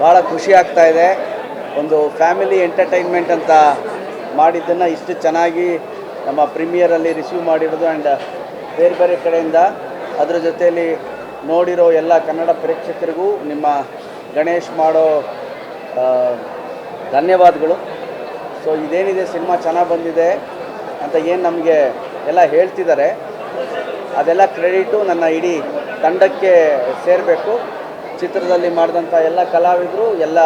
ಭಾಳ ಖುಷಿ ಆಗ್ತಾ ಇದೆ. ಒಂದು ಫ್ಯಾಮಿಲಿ ಎಂಟರ್ಟೈನ್ಮೆಂಟ್ ಅಂತ ಮಾಡಿದ್ದನ್ನು ಇಷ್ಟು ಚೆನ್ನಾಗಿ ನಮ್ಮ ಪ್ರೀಮಿಯರಲ್ಲಿ ರಿಸೀವ್ ಮಾಡಿರೋದು ಆ್ಯಂಡ್ ಬೇರೆ ಬೇರೆ ಕಡೆಯಿಂದ ಅದರ ಜೊತೆಯಲ್ಲಿ ನೋಡಿರೋ ಎಲ್ಲ ಕನ್ನಡ ಪ್ರೇಕ್ಷಕರಿಗೂ ನಿಮ್ಮ ಗಣೇಶ್ ಮಾಡೋ ಧನ್ಯವಾದಗಳು. ಸೊ ಇದೇನಿದೆ, ಸಿನಿಮಾ ಚೆನ್ನಾಗಿ ಬಂದಿದೆ ಅಂತ ಏನು ನಮಗೆ ಎಲ್ಲ ಹೇಳ್ತಿದ್ದಾರೆ. ಅದೆಲ್ಲ ಕ್ರೆಡಿಟು ನನ್ನ ಇಡೀ ತಂಡಕ್ಕೆ ಸೇರಬೇಕು. ಚಿತ್ರದಲ್ಲಿ ಮಾಡಿದಂಥ ಎಲ್ಲ ಕಲಾವಿದರು, ಎಲ್ಲ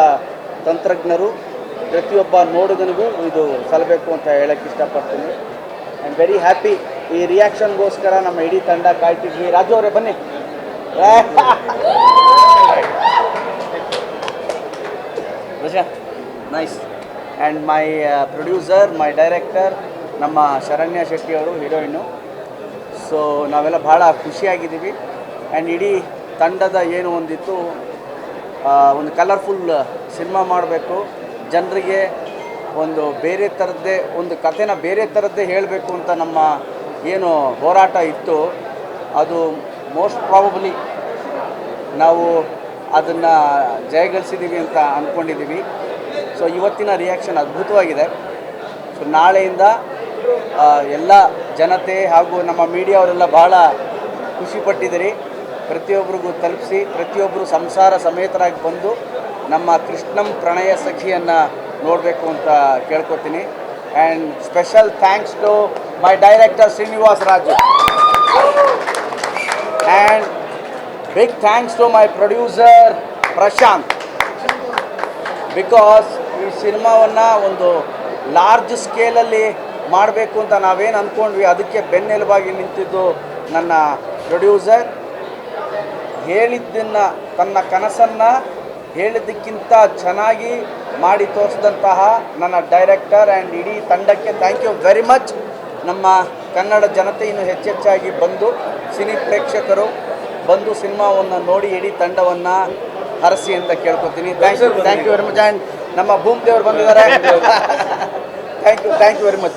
ತಂತ್ರಜ್ಞರು, ಪ್ರತಿಯೊಬ್ಬ ನೋಡುಗನಿಗೂ ಇದು ಸಲ್ಲಬೇಕು ಅಂತ ಹೇಳಕ್ಕೆ ಇಷ್ಟಪಡ್ತೀನಿ. ಐ ಆಮ್ ವೆರಿ ಹ್ಯಾಪಿ ಈ ರಿಯಾಕ್ಷನ್ಗೋಸ್ಕರ ನಮ್ಮ ಇಡೀ ತಂಡ ಕಾಯ್ತಿದ್ವಿ. ರಾಜು ಅವರೇ, ಬನ್ನಿ. Nice and my producer my director ನಮ್ಮ ಶರಣ್ಯ ಶೆಟ್ಟಿ ಅವರು ಹೀರೋಯಿನು. ಸೊ ನಾವೆಲ್ಲ ಭಾಳ ಖುಷಿಯಾಗಿದ್ದೀವಿ. ಆ್ಯಂಡ್ ಇಡೀ ತಂಡದ ಏನು ಒಂದಿತ್ತು ಒಂದು ಕಲರ್ಫುಲ್ ಸಿನಿಮಾ ಮಾಡಬೇಕು. ಜನರಿಗೆ ಒಂದು ಬೇರೆ ಥರದ್ದೇ ಒಂದು ಕಥೆನ ಬೇರೆ ಥರದ್ದೇ ಹೇಳಬೇಕು ಅಂತ ನಮ್ಮ ಏನು ಹೋರಾಟ ಇತ್ತು. ಅದು ಮೋಸ್ಟ್ ಪ್ರಾಬಬ್ಲಿ ನಾವು ಅದನ್ನು ಜಯಗಳಿಸಿದ್ದೀವಿ ಅಂತ ಅಂದ್ಕೊಂಡಿದ್ದೀವಿ ಸೊ ಇವತ್ತಿನ ರಿಯಾಕ್ಷನ್ ಅದ್ಭುತವಾಗಿದೆ. ಸೊ ನಾಳೆಯಿಂದ ಎಲ್ಲ ಜನತೆ ಹಾಗೂ ನಮ್ಮ ಮೀಡಿಯಾವರೆಲ್ಲ ಭಾಳ ಖುಷಿಪಟ್ಟಿದ್ದೀರಿ ಪ್ರತಿಯೊಬ್ಬರಿಗೂ ತಲುಪಿಸಿ ಪ್ರತಿಯೊಬ್ಬರು ಸಂಸಾರ ಸಮೇತರಾಗಿ ಬಂದು ನಮ್ಮ ಕೃಷ್ಣಂ ಪ್ರಣಯ ಸಖಿಯನ್ನು ನೋಡಬೇಕು ಅಂತ ಕೇಳ್ಕೊತೀನಿ. And special thanks to my director Srinivas Raju and big thanks to my producer Prashanth because ಈ ಸಿನಿಮಾವನ್ನು ಒಂದು ಲಾರ್ಜ್ ಸ್ಕೇಲಲ್ಲಿ ಮಾಡಬೇಕು ಅಂತ ನಾವೇನು ಅಂದ್ಕೊಂಡ್ವಿ ಅದಕ್ಕೆ ಬೆನ್ನೆಲುಬಾಗಿ ನಿಂತಿದ್ದು ನನ್ನ ಪ್ರೊಡ್ಯೂಸರ್ ಹೇಳಿದ್ದನ್ನು, ತನ್ನ ಕನಸನ್ನು ಹೇಳಿದ್ದಕ್ಕಿಂತ ಚೆನ್ನಾಗಿ ಮಾಡಿ ತೋರಿಸಿದಂತಹ ನನ್ನ ಡೈರೆಕ್ಟರ್ ಆ್ಯಂಡ್ ಇಡೀ ತಂಡಕ್ಕೆ ಥ್ಯಾಂಕ್ ಯು ವೆರಿ ಮಚ್ ನಮ್ಮ ಕನ್ನಡ ಜನತೆ ಇನ್ನು ಹೆಚ್ಚೆಚ್ಚಾಗಿ ಬಂದು ಸಿನಿ ಪ್ರೇಕ್ಷಕರು ಬಂದು ಸಿನಿಮಾವನ್ನು ನೋಡಿ ಇಡೀ ತಂಡವನ್ನು ಹರಸಿ ಅಂತ ಕೇಳ್ಕೊತೀನಿ. Thank you thank you very much and ನಮ್ಮ ಭೂಮ್ ದೇವರು ಬಂದಿದ್ದಾರೆ. Thank you thank you very much